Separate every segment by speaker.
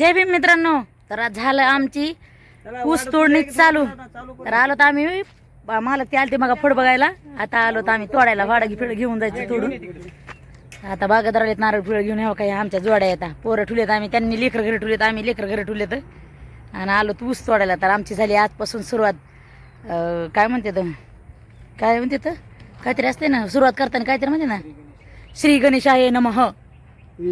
Speaker 1: जय भीम मित्रांनो. तर आज झालं आमची ऊस तोडणी चालू. तर आलो तर आम्ही मला ते आलते मग फळ बघायला. आता आलो तर आम्ही तोडायला वाडा फिळ घेऊन जायचं तोडून. आता बागादाराला नारळ फिळ घेऊन यावं काही आमच्या जोड्या येतात पोरं ठुलेत आम्ही त्यांनी लेकर घरी ठुलेत आम्ही लेकर घरी ठुलेत. आणि आलो तर ऊस तोडायला. तर आमची झाली आजपासून सुरुवात. काय म्हणते तर काय म्हणते तर काहीतरी असते ना सुरुवात करताना काहीतरी म्हणते ना? श्री गणेश आहे नमः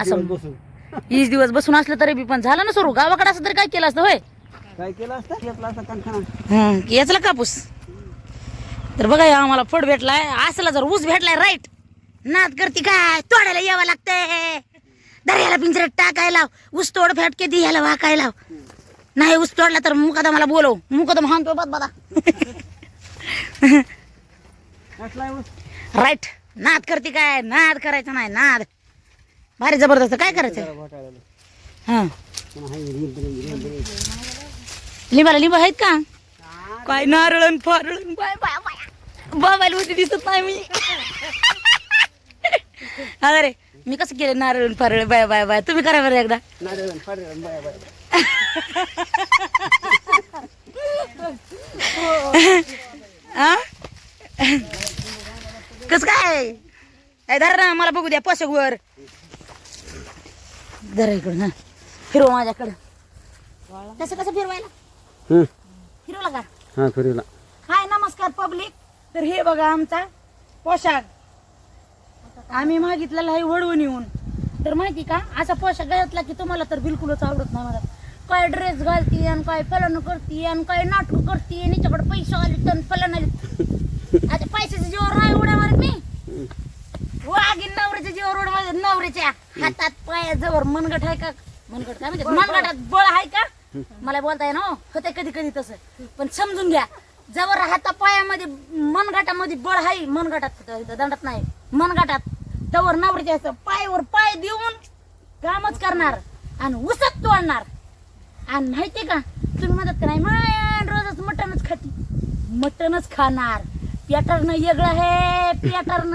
Speaker 1: असं. वीस दिवस बसून असलं तरी बी पण झालं ना सुरू. गावाकडे असं तरी काय केलं असतं होय?
Speaker 2: काय केलं असतं? घेतला असता कारखाना
Speaker 1: हं, याचला कापूस. तर बघा या आम्हाला फड भेटलाय. असला जर ऊस भेटलाय राईट नाद करते काय? तोडायला यावं लागतंय. दर्याला पिंजऱ्यात टाकायला ऊस तोड फेटके दे ह्याला वाकायला नाही ऊस तोडला तर मुकादमाला बोलव. मुकादम हाणतो बद बदा
Speaker 2: असला.
Speaker 1: राईट नाद करते काय? नाद करायचं नाही. नाद. भारी जबरदस्त. काय करायचं. हा. लिंबाला लिंब आहेत का? काय नारळण फारळण बाय बाय बाय. बाबाला होती दिसत नाही मी. अरे मी कसं केलं नारळण फारळ बाय बाय बाय? तुम्ही करा बरं एकदा. हा कस काय? काय धर ना मला बघू द्या पोषक वर धरा इकडून हा. फिरव माझ्याकडं. कसं कसं फिरवायला. फिरवला का?
Speaker 2: हा फिरवला.
Speaker 1: हाय नमस्कार पब्लिक. तर हे बघा आमचा पोशाख. आम्ही मागितलेला आहे वडवून येऊन. तर माहिती का असा पोशाख घातला की तुम्हाला तर बिलकुलच आवडत नाही मला. काय ड्रेस घालती आणि काय फलन करते आणि काय नाटक करते निच्याकडे पैसे आले तर फलन आले. आता पैशाच्या जीवावर नाही उड्या वाघीन नवऱ्याच्या जीवावर मारत नवऱ्याच्या हातात पायाजवळ मनगट आहे का? मनगट काय म्हणजे मनगटात बळ आहे का? मला बोलता येईल हो. होते कधी कधी तसं. पण समजून घ्या जवळ हाता पायामध्ये मनगटामध्ये बळ आहे. मनगटात दंडात नाही. मनगटात तवर नवऱ्याच्या असं पायावर पाय देऊन कामच करणार आणि उसत तोडणार. आणि माहितीये का? तुम्ही म्हणतात का नाही "माय, रोजच मटणच खाती. मटणच खाणार. पॅटर्न वेगळं आहे पॅटर्न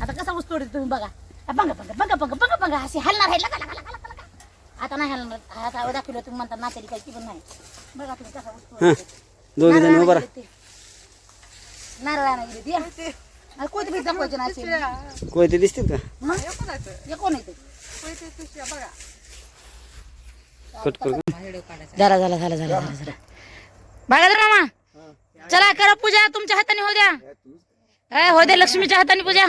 Speaker 1: आता कसा ऊस तोडते तुम्ही बघा. बघा बघा बघा बघा बघा बघा अशी हलणार आहे लगा लगा लगा लगा लगा. आता नाही हलणार. आता दाखवलं तुम्ही म्हणता नातेली काही ती पण नाही. बघा तुम्ही कसा ऊस
Speaker 2: हं.
Speaker 1: तोडते
Speaker 2: दोघे जण उभा राहा.
Speaker 1: गेले ते आणि बी दाखवायची नाही असेल.
Speaker 2: कोयते दिसतील का?
Speaker 1: कोण येते
Speaker 2: कट करू.
Speaker 1: झाला झाला झाला झाला बघा तर मामा. चला करा पूजा तुमच्या हाताने हो द्या. हो द्या लक्ष्मीच्या हाताने पूजा.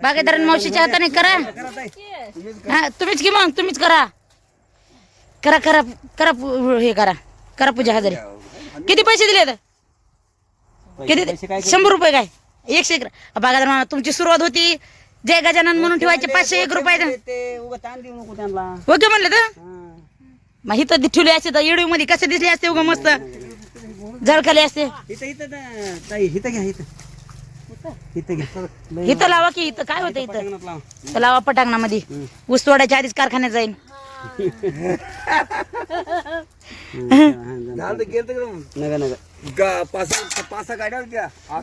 Speaker 1: बागेदार मावशीच्या हाताने करा. हा तुम्हीच की मग तुम्हीच करा. करा करा करा हे करा. करा पूजा हजारे. किती पैसे दिले आता?
Speaker 2: काय
Speaker 1: किती शंभर रुपये काय? एकशे एक बागादार मामा तुमची सुरुवात होती. जय गजानन म्हणून ठेवायचे पाचशे एक रुपये. ओके म्हणलं तर?
Speaker 2: हं.
Speaker 1: मग इथं ठेवले असते तर येडू मध्ये कसे दिसले असते? उगा मस्त. झळकले असते.
Speaker 2: इथं इथं ताई इथं घ्या इथं. इथं घ्या लय
Speaker 1: इथं लावा. की इथं काय होतं इथं?
Speaker 2: पटांगणात लावा.
Speaker 1: पटांगणामध्ये. ऊस तोडायच्या आधीच कारखान्यात जाईन.
Speaker 2: हं, नका नका.
Speaker 3: गा- पाच पाच सहा गाड्या होत्या आत.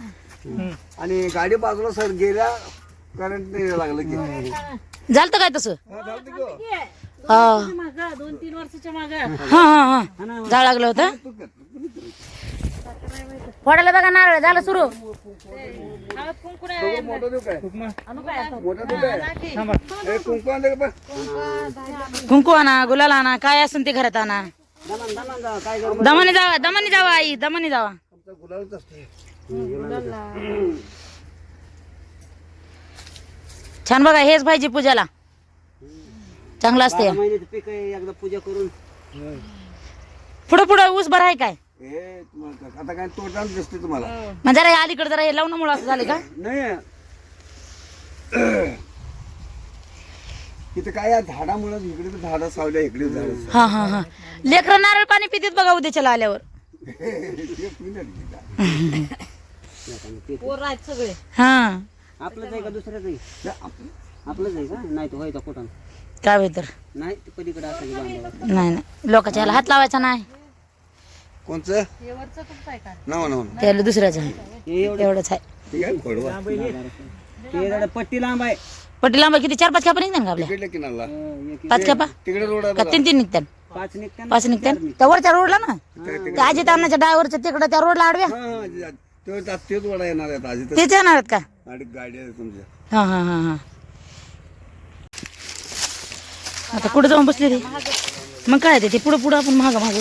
Speaker 3: आणि गाडी बाजूला सर गेल्या करंट लागलं की.
Speaker 1: झालं काय तसं?
Speaker 3: हा, झालं ते गं.
Speaker 1: हा.
Speaker 4: दोन तीन वर्षाच्या माग.
Speaker 1: हा हा हा. झाड लागलं होतं. फोडायला बघा नारळ झालं सुरू.
Speaker 3: कुंकू
Speaker 1: आणा गुलाल आणा काय असेल ते घरात आणा.
Speaker 2: दमान
Speaker 1: जावा दमाने जावा आई दमाने जावा. छान बघा हेच पाहिजे पूजाला. चांगलं असते
Speaker 2: पूजा करून.
Speaker 1: पुढं पुढं ऊस बरं आहे काय?
Speaker 3: हे तुम्हाला- आता काय तोटा दिसते तुम्हाला.
Speaker 1: मग जरा हे अलीकडे जरा हे लावण्यामुळे असं झालं का?
Speaker 3: नाही. इथं काय या झाडामुळे इकडे बी झाडं सावल्या इकडे बी झाडं
Speaker 1: हा हा हा. लेकरं नारळ पाणी पितात बघा उद्याच्याला आल्यावर.
Speaker 4: पोर आहेत सगळे.
Speaker 1: हा.
Speaker 2: आपलंच आहे का दुसऱ्याच आहे? आपलंच आहे का? नाही तो व्हायचा कुठं?
Speaker 1: काय होय तर?
Speaker 2: नाही ते पलीकडे
Speaker 1: नाही नाही. लोकांच्या ह्याला हात लावायचा नाही.
Speaker 3: कोणचं? नाव नाव
Speaker 1: त्याला दुसऱ्याचं आहे.
Speaker 2: एवढं
Speaker 1: एवढंच आहे.
Speaker 2: जरा पट्टी लांब आहे.
Speaker 1: पट्टी लांब किती? चार पाच खेपा निघतात का आपल्या?
Speaker 3: किनारला.
Speaker 2: हं,
Speaker 1: पाच खेपा
Speaker 3: तिकडे रोड आहे
Speaker 1: का
Speaker 3: बघा.
Speaker 1: तीन तीन निघतात?
Speaker 2: पाच निघते
Speaker 1: पाच निघते त्या वरच्या रोडला ना? त्या अजित अण्णाच्या ड्रायव्हरच्या तिकडं त्या रोडला आडव्या?
Speaker 3: हा, हा, जे- तो जात- तेच वडा येणार आहेत
Speaker 1: तेच येणार आहेत का?
Speaker 3: आणि गाडी आहे तुमच्या.
Speaker 1: हा हा हा हा. आता कुठं जाऊन बसले ते? मग काय ते पुढं पुढं आपण माग माग.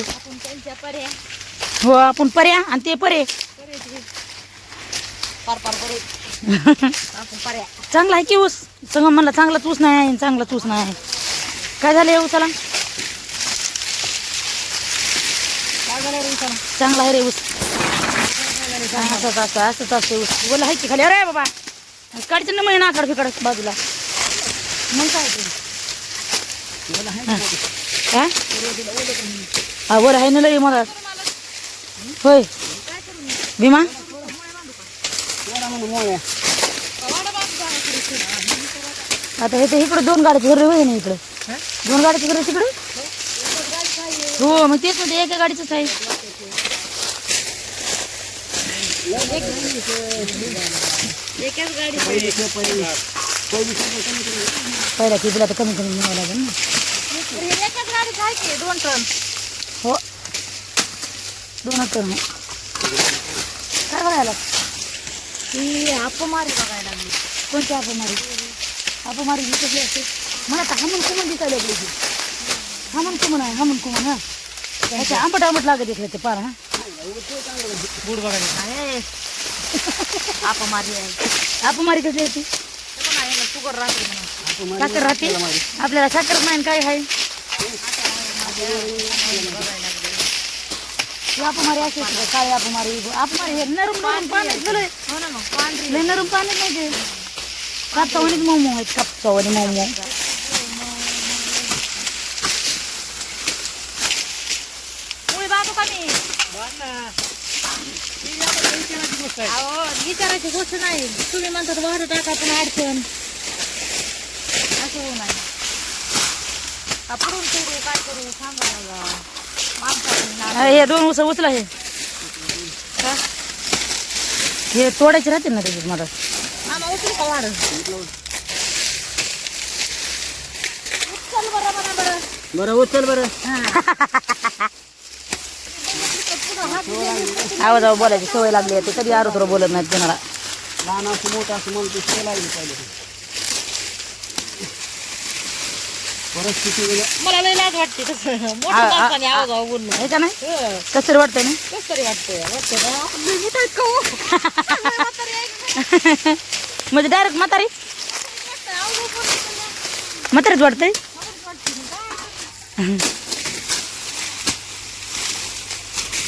Speaker 1: हो आपण पर्या आणि ते परे चांगला आहे की ऊस? संग म्हणला चांगलाच ऊस नाही आहे चांगलाच ऊस नाही आहे. काय झालं या ऊसाला? चांगला आहे रे ऊस. असंच असं असंच असते ऊस. बोला आहे की खाली. अरे बाबा! काढचं ना महिना आकड फिकड बाजूला. मग काय हा? हा वर आहे ना लई मला. होय. भीमा? आता हे ते इकडं दोन गाड्याची घर होय ना इकडं. दोन गाड्याची घर तिकडे? हो मग तेच म्हणजे एका गाडीचंच आहे.
Speaker 4: पहिला
Speaker 1: पहिल्या कितीला तर कमी कमी मिळावं लागेल ना.
Speaker 4: एकाच आहे की दोन टन?
Speaker 1: हो. दोन टन. काय बघायला?
Speaker 4: ती अपमारी बघायला लागली.
Speaker 1: कोणती अपमारी अपमारी ही असते? मला तर हमन कुमन दिसायला लागली ती. हमन कुमन आहे हमन कुमन हा. त्याचे आंबट आंबट लागत इकडे ते पार हा.
Speaker 4: अपमारी आहे.
Speaker 1: अपमारी कशी आहे ती?
Speaker 4: शुगर राहते म्हणून.
Speaker 1: साखर राहते? आपल्याला साखर नाही काय आहे? ती अपमारी अशी असते का? काळी अपमारी अपमारी हे नरम नरम पाण्यात गेलोय
Speaker 4: हो ना मग पांढरी
Speaker 1: लय नरम पाण्यात नाही ते कापसावणीच मोमो आहेत कापसावणी मोमो
Speaker 4: मुळी बाबू का मी अहो विचारायची गोष्ट नाही तुम्ही म्हणतात वाहत टाका पण अडचण असं होऊ नाही करू काय करू? सांगा
Speaker 1: हा, हे दोन उस उचला हे. हे? तोडायचे राहते ना त्याच्यात मला
Speaker 4: मामा उचलू का वाढ? उचल बरं बरं बरं.
Speaker 2: बरं उचल बरं.
Speaker 1: आवाज आवाज बोलायची सवय लागली आहे ते कधी आरो थोडं बोलत नाहीत कोणाला.
Speaker 2: लहान असं मोठं असं मला ते सवय लागली पाहिजे. परिस्थिती गेल्या
Speaker 4: मला लाज वाटते तसं. मोठं
Speaker 1: आ- आ-
Speaker 4: माणसाने आवाज आवाज बोलणं
Speaker 1: हे का नाही?
Speaker 4: हं,
Speaker 1: कसं तरी वाटतंय ना
Speaker 4: कसं तरी वाटतंय. वाटतं का? आपण लय मोठं आहेत का हो?
Speaker 1: म्हणजे डायरेक्ट म्हातारी? म्हातारीच वाटतंय?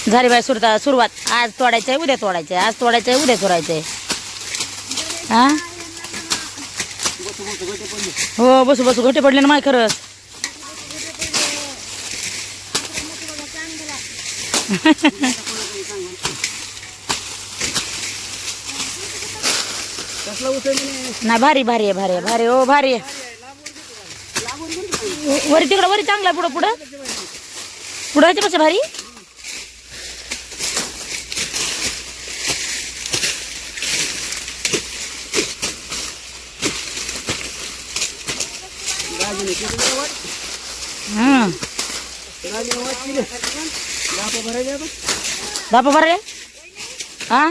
Speaker 1: झाली बाय सुरता सुरुवात आज तोडायचंय उद्या तोडायचंय. आज तोडायचंय उद्या तोडायचंय हा हो बसू बसू. घोटे पडले ना माय खरंच. नाही भारी भारी आहे भारी आहे भारी हो भारी आहे. वरी तिकडं वरी चांगला आहे पुढं पुढं. पुढं याच्यापेक्षा भारी.
Speaker 2: राजूने किती
Speaker 1: बरं हा?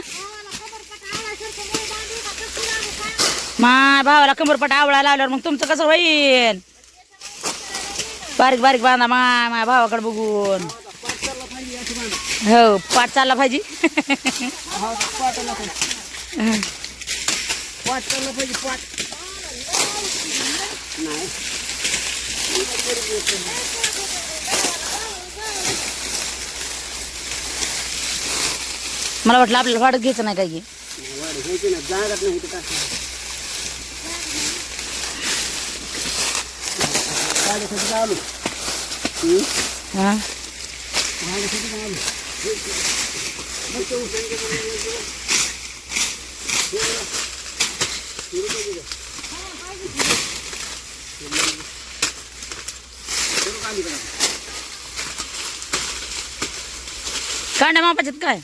Speaker 1: मा भावाला कंबरपट आवळा लावल्यावर मग तुमचं कसं होईल? बारीक बारीक बांधा माय माय भावाकडे बघून. हो पाठ चालला पाहिजे.
Speaker 2: पाठ चालला पाहिजे पाठ
Speaker 1: मला वाटलं आपल्याला वाढत घ्यायचं नाही काय की
Speaker 2: वाढ घ्यायची ना जागात नाही इथं टाकायचं. गाडीसाठी आलो हम्म?
Speaker 1: हा
Speaker 2: गाडीसाठी आलो
Speaker 1: कांड्या मापाच्यात काय?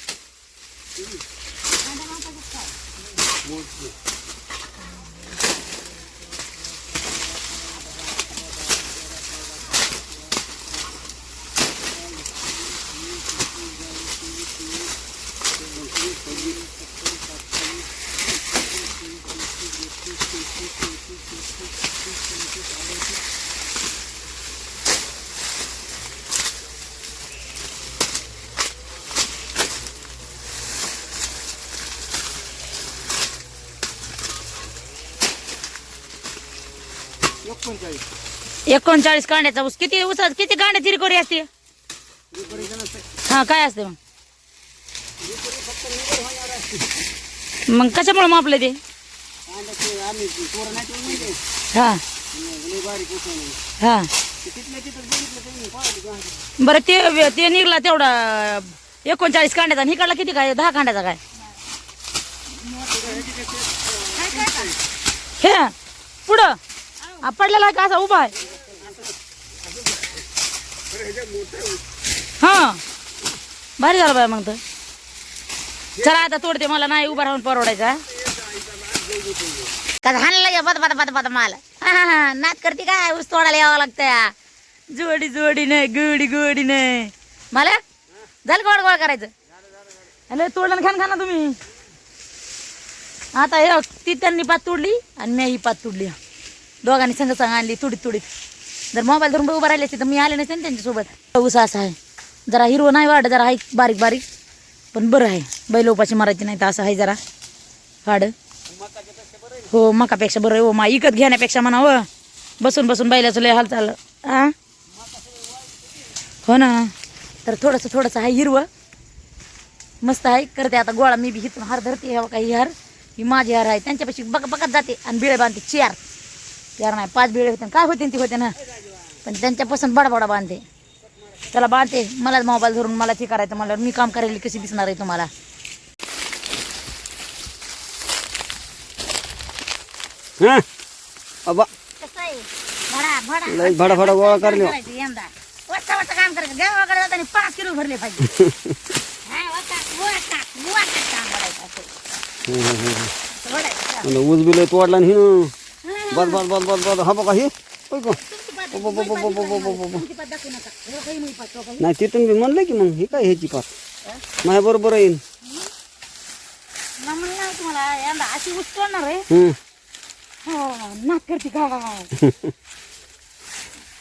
Speaker 2: एकोणचाळीस.
Speaker 1: कांड्याचा ऊस. किती ऊस किती कांड्या तिरकोरी असते हा काय असते मग? मग कशामुळे मापले ते?
Speaker 2: बर
Speaker 1: बरं ते ते निघला तेवढा एकोणचाळीस कांड्याचा निघाला किती काय? दहा कांड्याचा काय? पुढं. पडलेला आहे का असा उभा आहे? हा. भारी झालं बाय मग तर. चला आता तोडते मला नाही उभा राहून परवडायचा. का हाणलं का? बद बद बद बद माल. हा, हा, हा, नाच करते काय ऊस तोडायला यावं लागतं जोडी जोडी नाही गोडी गोडी नाही. मला? झालं गोड गोड करायचं? हॅलो तोडलं खान खा ना तुम्ही. आता हे ती त्यांनी पात तोडली आणि मी ही पात तोडली. दोघांनी संग संग आणली तुडीत तुडीत. जर मोबाईल धरून उभं राहिले असते तर मी आले नसते ना त्यांच्यासोबत. ऊस असा आहे. जरा हिरवं नाही वाढ जरा आहे बारीक बारीक. पण बरं आहे. बैल उपाशी मारायची नाही तर असं आहे जरा. हाड हो मकापेक्षा बरं आहे हो मा इकत घेण्यापेक्षा म्हणावं. बसून बसून बैलाचं लय हालचाल. आ? हो ना. तर थोडंसं थोडंसं आहे हिरवं. मस्त आहे. करते आता गोळा. मी बी हिथून हार धरते. हवं काही हार. ही माझी हार आहे. त्यांच्यापाशी बघ बघत जाते. आणि बिळे बांधते. चेअर. चार नाही पाच बिळे होते काय होते ती होते ना? पण त्यांच्यापासून बडाबडा बांधते. त्याला बांधते मला मोबाईल धरून मला ते करायचं मला मी काम करायला कशी दिसणार आहे तुम्हाला?
Speaker 2: हा?
Speaker 1: भडा भडा.
Speaker 2: गोळा
Speaker 1: काम करायचं. गावाकडे जाताना पाच किलो भरले पाहिजे. हा.
Speaker 2: ऊस बिल तोडला आणि बर बर बर बर बर हा बघा हे.
Speaker 1: नाही
Speaker 2: तिथून मी म्हणलं की मग हे काय ह्याची पात माझ्या बरोबर
Speaker 1: येईन. तुम्हाला अशी उचलणार आहे. हो, नाक करते का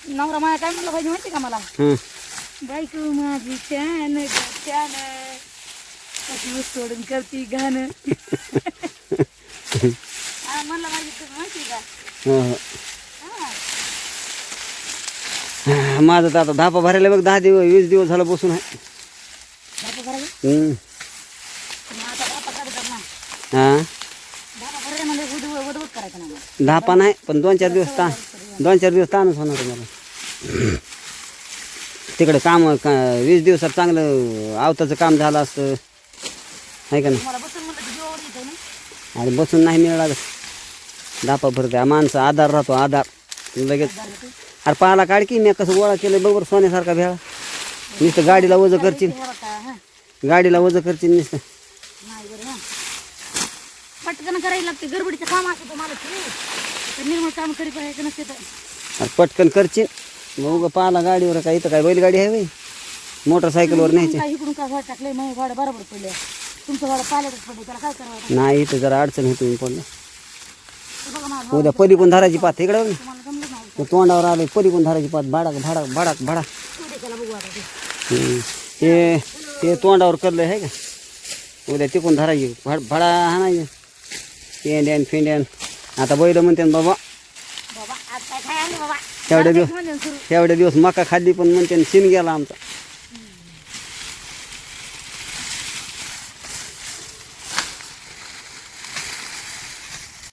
Speaker 1: नवरा मला काय म्हणलं पाहिजे माहिती का मला? बायको माझी छान छान कशी सोडून करते गाणं. म्हणलं माझं
Speaker 2: तर आता धापा भरायला बघ दहा दिवस वीस दिवस झालं बसून आहे. हा.
Speaker 1: म्हणजे.
Speaker 2: धापा नाही पण दोन चार दिवस ताण दोन चार दिवस ताणच होणार तुम्हाला तिकडे काम का वीस दिवसात चांगलं आवताचं काम झालं असतं. आहे का नाही? आणि बसून नाही मिळाला धापा भरते माणसं आधार राहतो आधार. लगेच. अरे पाहाला काढ की मी कसं गोळा केलं बरोबर सोन्यासारखा भेळा. नुसतं गाडीला वजं
Speaker 1: हा
Speaker 2: गाडीला वजं करशील नुसतं.
Speaker 1: पटकन करायला लागते गडबडीचं काम असतं मला निर्मळ काम करी पाहिजे नसते तर.
Speaker 2: अरे पटकन करशील. मग उगा पाहाला गाडीवर काय इथं काय बैलगाडी आहे वय मोटरसायकलवर न्यायची.
Speaker 1: इकडून काय टाकलंय मग भाडं बरोबर पडलं. तुमचं भाडं पाल्यातच पडलं त्याला काय करावं
Speaker 2: नाही इथं जरा अडचण होती पडलं. उद्या परी पण धाराची पात इकडे तोंडावर आले परी पण धाराची पात.
Speaker 1: भाडाक भाडक भाडाक भाडक. ते
Speaker 2: ते तोंडावर करलं आहे का? उद्या तिकून धारायची. भाड भाडा हा नाही पेंड्यान फेंड्यान. आता बैल म्हणते बाबा. तेवढ्या दिवस तेवढ्या दिवस मका खाल्ली पण म्हणते सीन गेला आमचा.